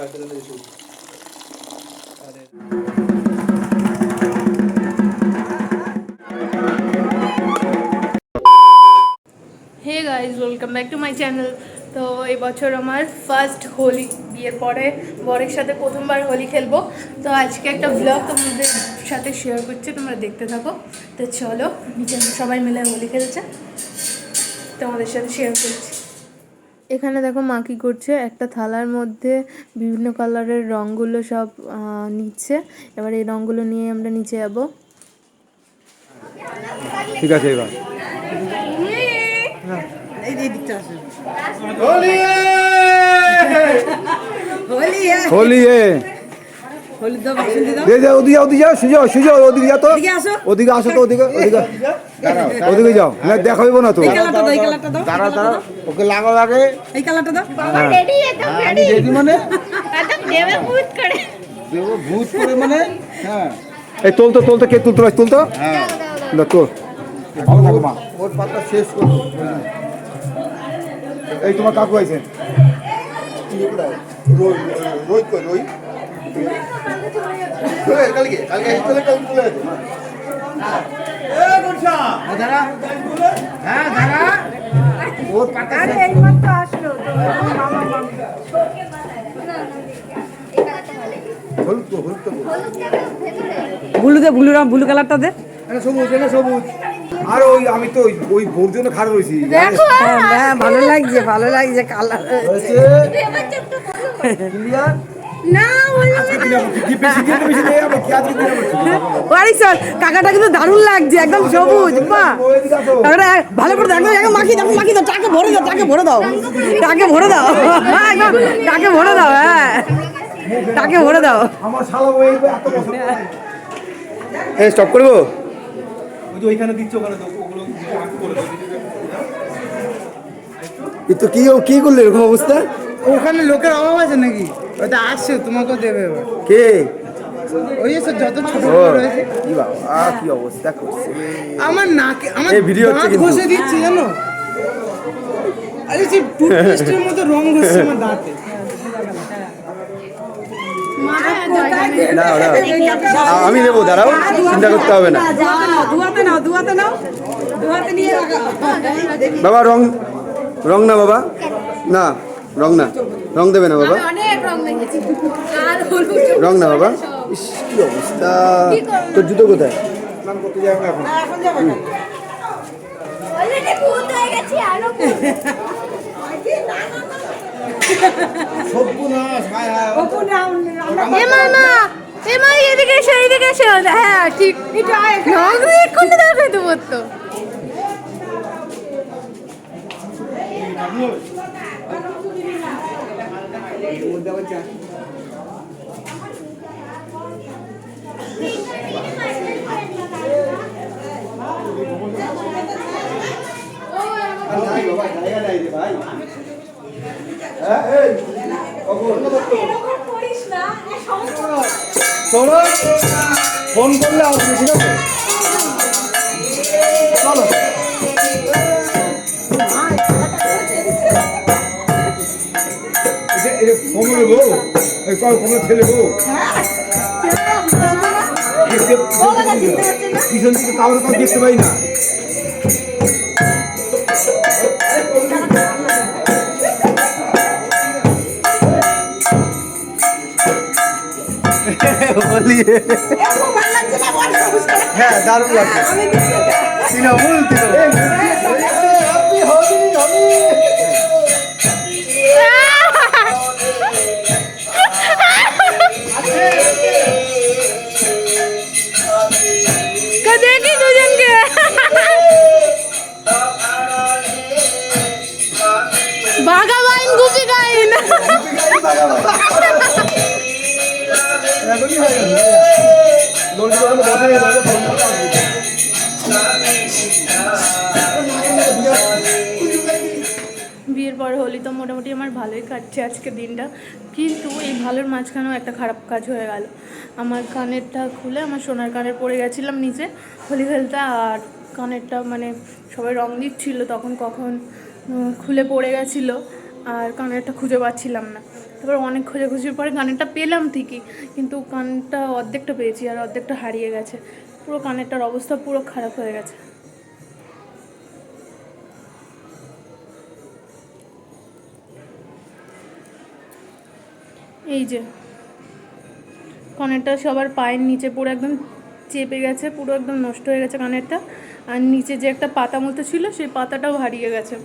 Hey guys welcome back to my channel তো এই বছর আমার ফার্স্ট হোলি বিয়ের পরে বরের সাথে প্রথমবার হোলি খেলব। তো আজকে একটা ব্লগ তোমাদের সাথে শেয়ার করছি, তোমরা দেখতে থাকো। তো চলো সবাই মিলে হোলি খেলছে। তোমাদের সাথে শেয়ার করছি। এখানে দেখো মা কি করছে? একটা থালার মধ্যে বিভিন্ন কালারের রঙগুলো সব আহ, নিচ্ছে। এবার এই রঙগুলো নিয়ে আমরা নিচে যাব। ঠিক আছে এবার। ওদিকে যাও, ওদিকে যাও সুজো সুজো ওদিকে যাও তো। ওদিকে আসো। তো ওদিকে যাও। না দেখা হইব না তো দাঁড়া দাঁড়া ওকে লাগাও আগে। এই কালারটা দাও। আমি রেডি মানে? দেবো ভূত করে। মানে? হ্যাঁ। এই তোল তো তোল তো কে তুলতে পারছিস তুল তো। হ্যাঁ। না তোল। ভালো থাকো মা। ওর পাতা শেষ করো। এই তোমার কাকু আইছে। রোহিত রোহিত? কালকে কালকে চলে কালকে চলে যেতে ওর পাতা হলুদ তো হলুদ তো। ব্লু দে ব্লু রং ব্লু কালারটা দে। সবুজ এটা সবুজ। আর ওই আমি তো ওই ওই ভোর জন্য খারাপ রয়েছি হ্যাঁ হ্যাঁ ভালো লাগছে ভালো লাগছে কালার। হয়েছে? কাকাটা কিন্তু দারুণ লাগছে একদম সবুজ কাকাটা ভালো করে দেখো একদম মাখি দেখো মাখি দাও টাকে ভরে দাও টাকে ভরে দাও। টাকে ভরে দাও। হ্যাঁ একদম টাকে ভরে দাও হ্যাঁ। টাকে ভরে দাও। আমার শালা ওই এত বছর এই স্টপ করব? ওই যে ওইখানে দিচ্ছ ওখানে ওগুলো তো কি কি করলে এরকম অবস্থা? ওখানে লোকের অভাব আছে নাকি? ওটা আসছে তোমাকেও দেবে এবার। কে? ওই সব যত ছোট রয়েছে। কি বাবা কি অবস্থা করছে? আমার নাকে আমার ঘষে দিচ্ছে জানো? আরে টুথপেস্টের মতো রং ঘষছে আমার দাঁতে। না না। আমি নেব দাঁড়াও চিন্তা করতে হবে না। বাবা রং রং না বাবা। না। রং না? রং দেবে না বাবা? রং না বাবা? ইস কি অবস্থা? তোর জুতো কোথায়? হয়ে হ্যাঁ ঠিক। এক্ষুনি ফোন করলে আসবে ঠিক আছে কমলে বউ এই কল কমলে ছেলে বউ দেখতে- পিছন কাউরে কাউ দেখতে পাই না। হ্যাঁ দারুণ লাগছে। তৃণমূল তৃণমূল। বিয়ের পর হোলি তো মোটামুটি আমার ভালোই কাটছে আজকে দিনটা। কিন্তু এই ভালোর মাঝখানেও একটা খারাপ কাজ হয়ে গেল। আমার কানেরটা খুলে আমার সোনার কানের পড়ে গেছিলাম নিচে হোলি খেলতে, আর কানেরটা মানে সবাই রং দিচ্ছিল, তখন কখন খুলে পড়ে গেছিল। আর কানেরটা খুঁজে পাচ্ছিলাম না। তারপর অনেক খোঁজাখুঁজির পরে কানেরটা পেলাম ঠিকই, কিন্তু কানটা অর্ধেকটা পেয়েছি আর অর্ধেকটা হারিয়ে গেছে। পুরো কানেরটার অবস্থা পুরো খারাপ হয়ে গেছে। এই যে, কানেরটা সবার পায়ের নিচে পুরো একদম চেপে গেছে, পুরো একদম নষ্ট হয়ে গেছে কানেরটা। আর নিচে যে একটা পাতা মতো ছিল, সেই পাতাটাও হারিয়ে গেছে।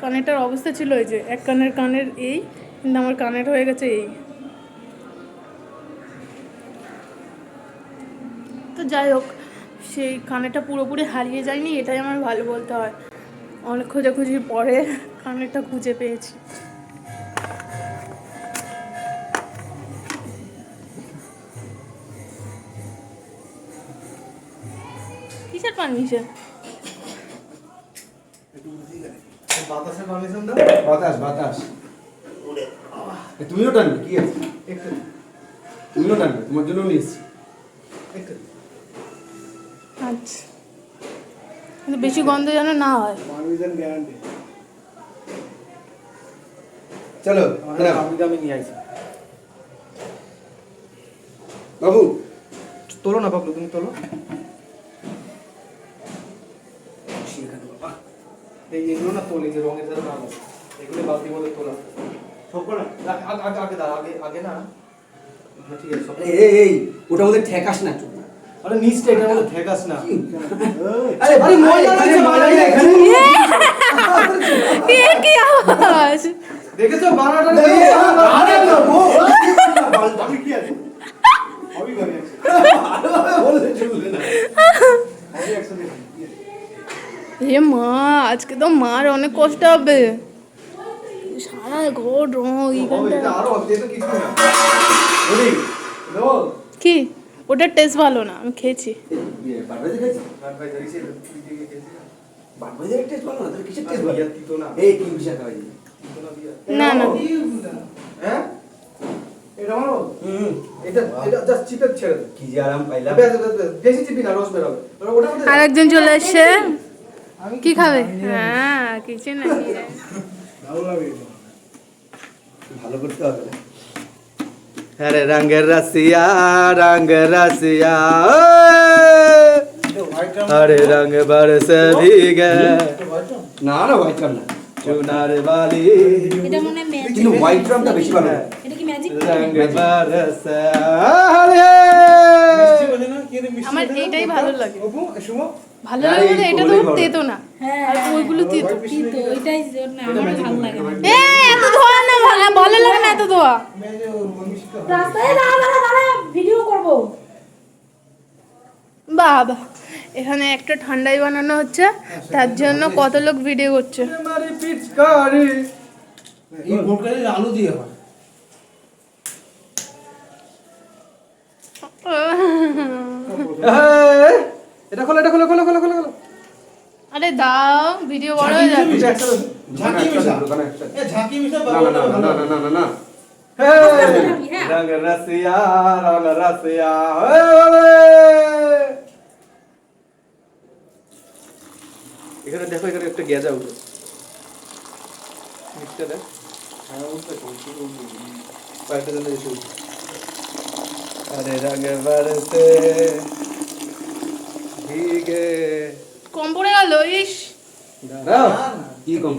কানেরটার অবস্থা ছিল এই যে, এক কানের কানের এই, কিন্তু আমার কানের হয়ে গেছে এই। তো যাই হোক, সেই কানেরটা পুরোপুরি হারিয়ে যায়নি, এটাই আমার ভালো বলতে হয়। অনেক খোঁজাখুঁজির পরে কানেরটা খুঁজে পেয়েছি। কিসের পারমিশন? বাতাসের পারমিশন দাও। বাতাস বাতাস। তুমিও টানবে কি আছে? একটু। তুমিও টানবে তোমার জন্য নিয়ে এসেছি একটু। আচ্ছা। কিন্তু বেশি গন্ধ যেন না হয়। পারমিশন গ্যারান্টি চলো। আমি দামি নিয়ে আইছি বাবু। তোলো না বাবলু তুমি তোলো। এই এগুলো না তোলে যে রঙের সাথে নাম আছে এগুলো বালতির মধ্যে তোলা। সব আগে আগে আগে আগে আগে না। হ্যাঁ, ঠিক আছে এই এই, এই ঠেকাস না চুপ আরে নিচটা এটার মধ্যে ঠেকাস না। আরে আরে ময়লা লাগছে, ময়লা লাগছে। এ কি আওয়াজ? দেখেছ বানাটা আরে না, বউ। আমি কি আছে? আমি করি আছি। বললে চলবে না আমি একসাথে আছি। এ মা আজকে তো মার অনেক কষ্ট হবে। সারা ঘর রং? কি? ওটার টেস্ট ভালো না আমি খেয়েছি। না? না তোর আর টেস্ট ভালো? বিয়ার তিতো না। এই কি বিষয় খাওয়াই তিতো না বিয়ার। না না? এটা আমার? হুম এটা এটা জাস্ট চিপে ছেড়ে দে। কি যে আরাম পাইলাম। ব্যাস, ব্যাস, ব্যাস, বেশি চিপি না রস বেরোবে ওটা- ওটার মধ্যে- আর একজন চলে এসছে কি খাবে? হ্যাঁ কিছু না ভালো করতে হবে আরে রঙের রসিয়া রঙ। রসিয়া আরে রঙ বরস ভीगे না না হোয়াইট রাম না। চুনার বালি। এটা মনে ম্যাজিক কিন্তু হোয়াইট রামটা বেশি ভালো। এটা কি ম্যাজিক রঙ বরস। আরে! আমার এইটাই ভালো লাগে। অপু, শুভ, ভালো লাগে বলতে এটা তো তেতো না। হ্যাঁ আর ওইগুলো তিতো তো এটাই জন্য আমার ভালো লাগে না। এ এত ধোয়া না ভালো- ভালো লাগে না এত ধোয়া। রাস্তায় দাঁড়া দাঁড়া ভিডিও করব। বাবা এখানে একটা ঠান্ডাই বানানো হচ্ছে তার জন্য কত লোক ভিডিও করছে। আলু দিয়ে হয়। এই, এটা খোলো এটা খোলো খোলো খোলো খোলো খোলো। আরে দাও ভিডিও বড় হয়ে দাও। ঝাঁকি মিশা। এ ঝাঁকি মিশা না না না না না না না রঙ রসিয়া রঙ রসিয়া এখানে দেখো এখানে একটা গেজা উঠে মিক্সটা দেখ। হ্যাঁ উঠবে। তো, কম পড়ে গেল ইস। দাঁড়াও কি কম।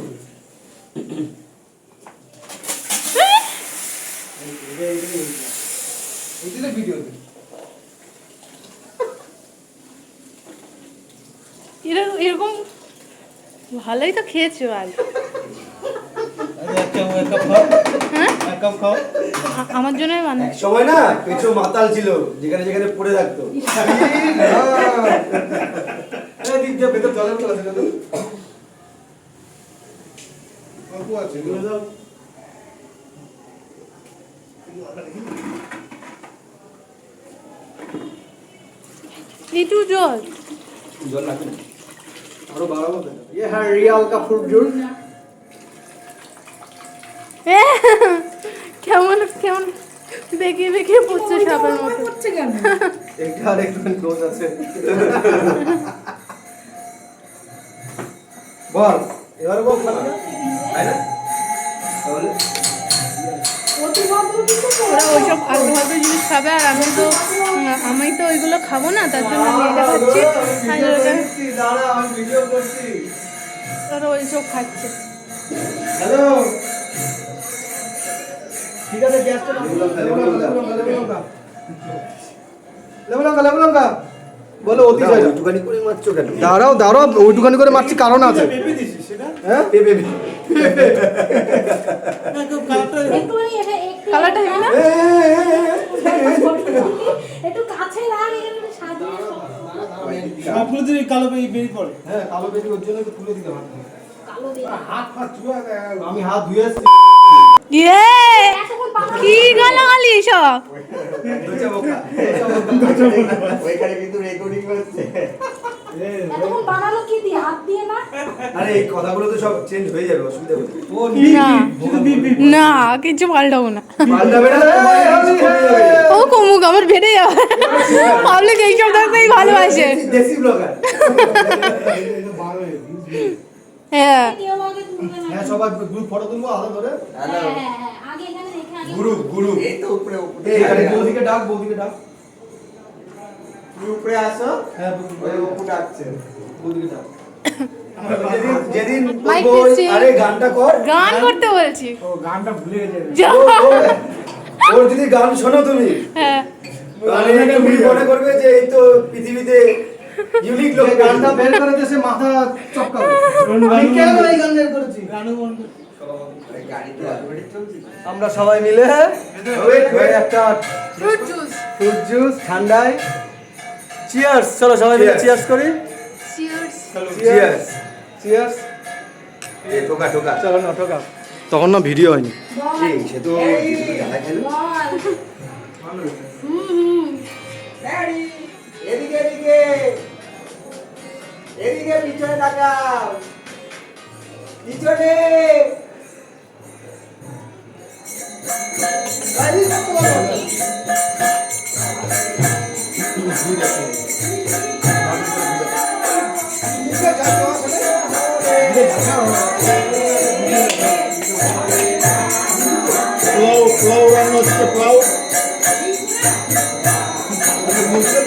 এরকম এরকম ভালোই তো খেয়েছো আজ। হ্যাঁ? খাও। আমার জন্য সময় হ্যাঁ, না পেছো মাতাল ছিল যেখানে যেখানে পড়ে থাকতো। হ্যাঁ। জল। জল লাগবে আরও বাড়াবো ইয়ে হ্যাঁ রিয়াল কাপুর জুড় বেঁকিয়ে বেঁকিয়ে পড়ছে সাপের মতো। করছে কেন? এটা আর ক্লোজ আছে। বল এবার বল তাই না। ওরা ওইসব ফালতু জিনিস খাবে আর আমি তো আমি তো ওইগুলো খাব না তার জন্য আমি এটা খাচ্ছি। আর ওইসব খাচ্ছে। হ্যালো ঠিক আছে গ্যাসটা লেবু লঙ্কা লেবু লঙ্কা লেবু লঙ্কা লেবু লঙ্কা লেবু লঙ্কা বলো অতি করে মারছো কেন? দাঁড়াও দাঁড়াও ওইটুখানি করে মারছি কারণ আছে। পেঁপে দিছিস সেটা? হ্যাঁ? পেপে কালারটা একটুখানি এটা একটু কালারটা হেবি না? একটু কাছে রাখ এখানে সাজিয়ে সবগুলো দিন কালো পেয়ে বেরিয়ে পড়ে। হ্যাঁ কালো বেশি ওর জন্য তুলে দিতে পারতাম কালো হাত চুয়া আমি হাত ধুয়ে এসেছি ইয়ে! কি গালাগালি সব? ওইখানে কিন্তু রেকর্ডিং হচ্ছে। বানালো কি দিয়ে? হাত দিয়ে না? আরে এই কথাগুলো তো সব চেঞ্জ হয়ে যাবে অসুবিধা হচ্ছে না। কিছু পাল্টাবো না। পাল্টাবে ও কমুক আমার বেড়ে যাবে। পাবলিক এইসব থাকতেই ভালোবাসে। দেশি- দেশি ব্লগার হ্যাঁ। কেউ আগে তুলবে না হ্যাঁ সবাই গ্রুপ ফটো তুলবো আলাদা করে আগে এখানে দেখে আগে গ্রুপ গ্রুপ এই তো উপরে উপরে। এই বৌদিকে ডাক বৌদিকে ডাক। তুমি উপরে আসো। হ্যাঁ ওই উপরে ডাকছে। বৌদিকে ডাক। যেদিন যেদিন মাইক বলব, দিচ্ছি। আরে গানটা কর। গান করতে বলছি। ও গানটা ভুলে গেছে। যা। ও- ও- ওর যদি গান শোনো তুমি হ্যাঁ। তুমি মনে করবে যে এই তো পৃথিবীতে ইউনিক লোক। গানটা বের করে সে মাথা আমি কেন এই গান বের করেছি? গানও মন আমরা সবাই মিলে Wait, ওই একটা ফ্রুট জুস ফ্রুট জুস ঠান্ডায়। চিয়ার্স চলো সবাই মিলে চিয়ার্স করি। Cheers Cheers. চিয়ার্স টোকা টোকা চলো না ঠোকা। তখন না ভিডিও হয়নি। সে তো খেলো। এদিকে পিছনে তাকাও পিছনে গাড়ি চালাও। ফ্লাউ ফ্লাউ রান্না হচ্ছে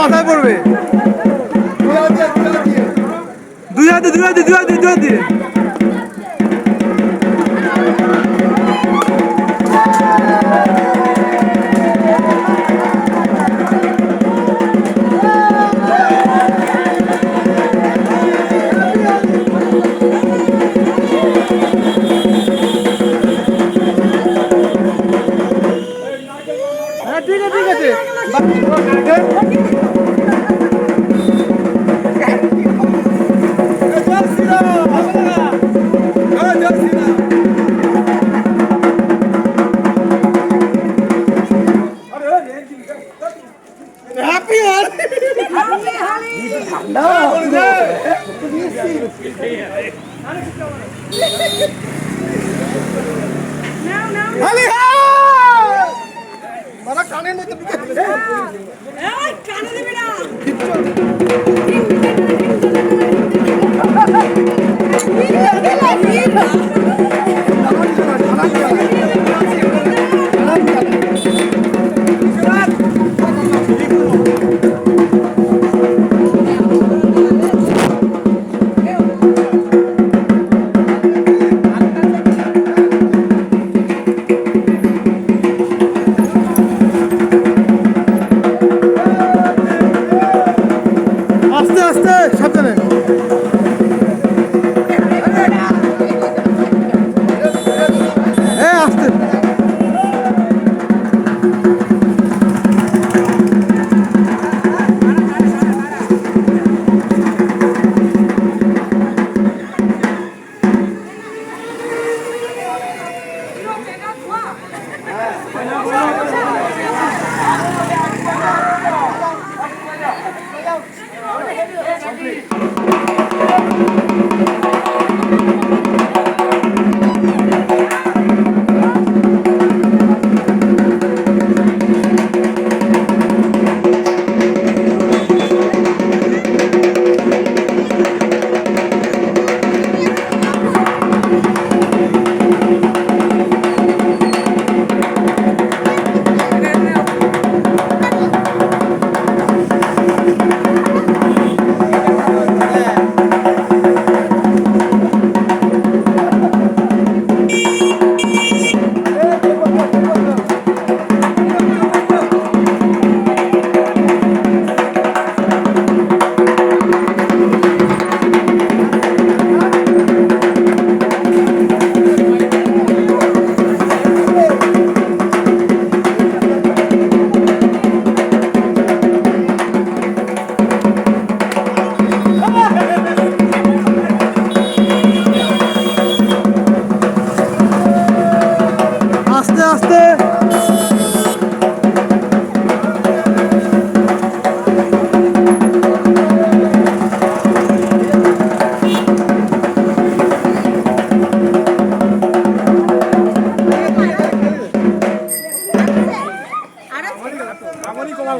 মাথায় পড়বে। দুই হাতে দুই হাতে দুই হাতে দুই হাতে।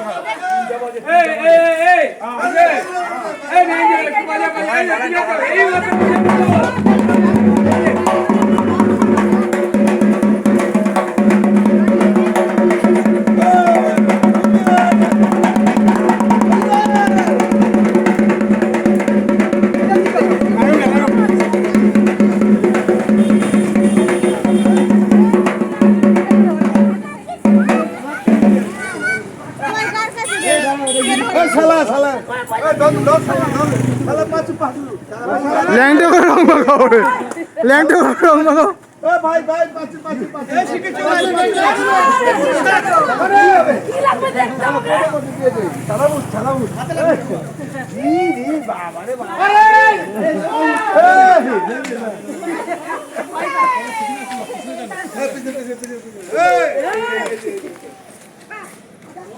¡Ey, ey, ey! ¡Ey, ল্যাংটা করে রং মাখাবে ল্যাংটা করে রং মাখাও ভাই ভাই পাঁচে পাঁচে পাঁচে এই শিখে চলে যাবে কি লাগবে দেখতে হবে চালাও চালাও জি জি বাবা রে বাবা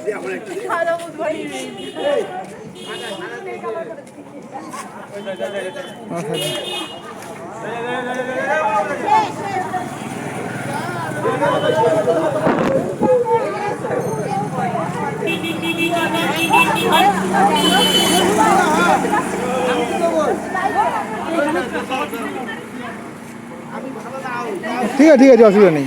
এই আমরা কি খাওয়া দাওয়া করি এই ঠিক আছে ঠিক আছে অসুবিধা নেই।